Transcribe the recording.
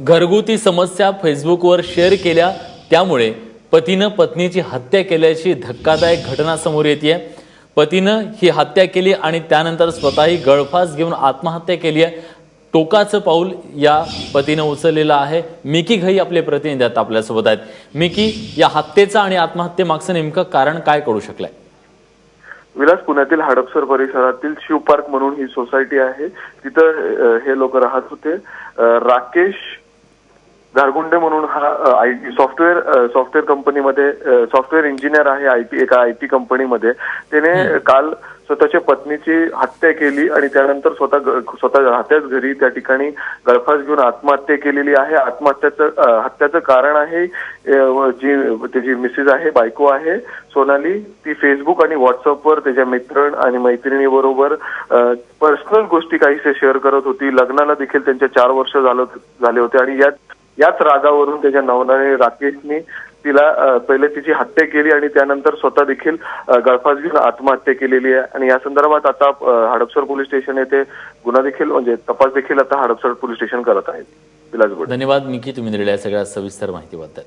घरगुती समस्या फेसबुकवर शेअर केल्या. त्यामुळे पतीनं पत्नीची हत्या केल्याची धक्कादायक घटना समोर येते पतीनं ही हत्या केली आणि त्यानंतर स्वतःही गळफास घेऊन आत्महत्या केली आहे. टोकाचं पाऊल या पतीनं उचललेलं आहे. मिकी घई आपले प्रतिनिधी आहेत आपल्यासोबत आहेत. मिकी या हत्येचं आणि आत्महत्येमागचं नेमकं कारण काय कळू शकलंय? विलास पुण्यातील हडपसर परिसरातील शिव पार्क म्हणून ही सोसायटी आहे. तिथं हे लोक राहत होते. राकेश गारगुंडे म्हणून हा आय टी सॉफ्टवेअर सॉफ्टवेअर कंपनीमध्ये सॉफ्टवेअर इंजिनियर आहे आय टी एका आय टी कंपनीमध्ये त्याने काल स्वतःच्या पत्नीची हत्या केली आणि त्यानंतर स्वतः स्वतः राहत्याच घरी. त्या ठिकाणी गळफास घेऊन आत्महत्या केलेली आहे. आत्महत्याचं हत्याचं कारण आहे जी त्याची मिसेस आहे बायको आहे सोनाली. ती फेसबुक आणि व्हॉट्सअपवर त्याच्या मित्र आणि मैत्रिणी बरोबर पर्सनल गोष्टी काहीसे शेअर करत होती. लग्नाला देखील त्यांच्या चार वर्ष झालं झाले होते. आणि याच याच रागावरून त्याच्या नवनाने राकेशने तिला पहिले तिची हत्या केली आणि त्यानंतर स्वतः देखील गळफास घेऊन आत्महत्या केलेली आहे. आणि या संदर्भात आता हडपसर पोलीस स्टेशन येथे गुन्हा देखील म्हणजे तपास देखील आता हडपसर पोलीस स्टेशन करत आहेत. विलास धन्यवाद मिकी तुम्ही दिलेल्या सगळ्या सविस्तर माहितीबद्दल.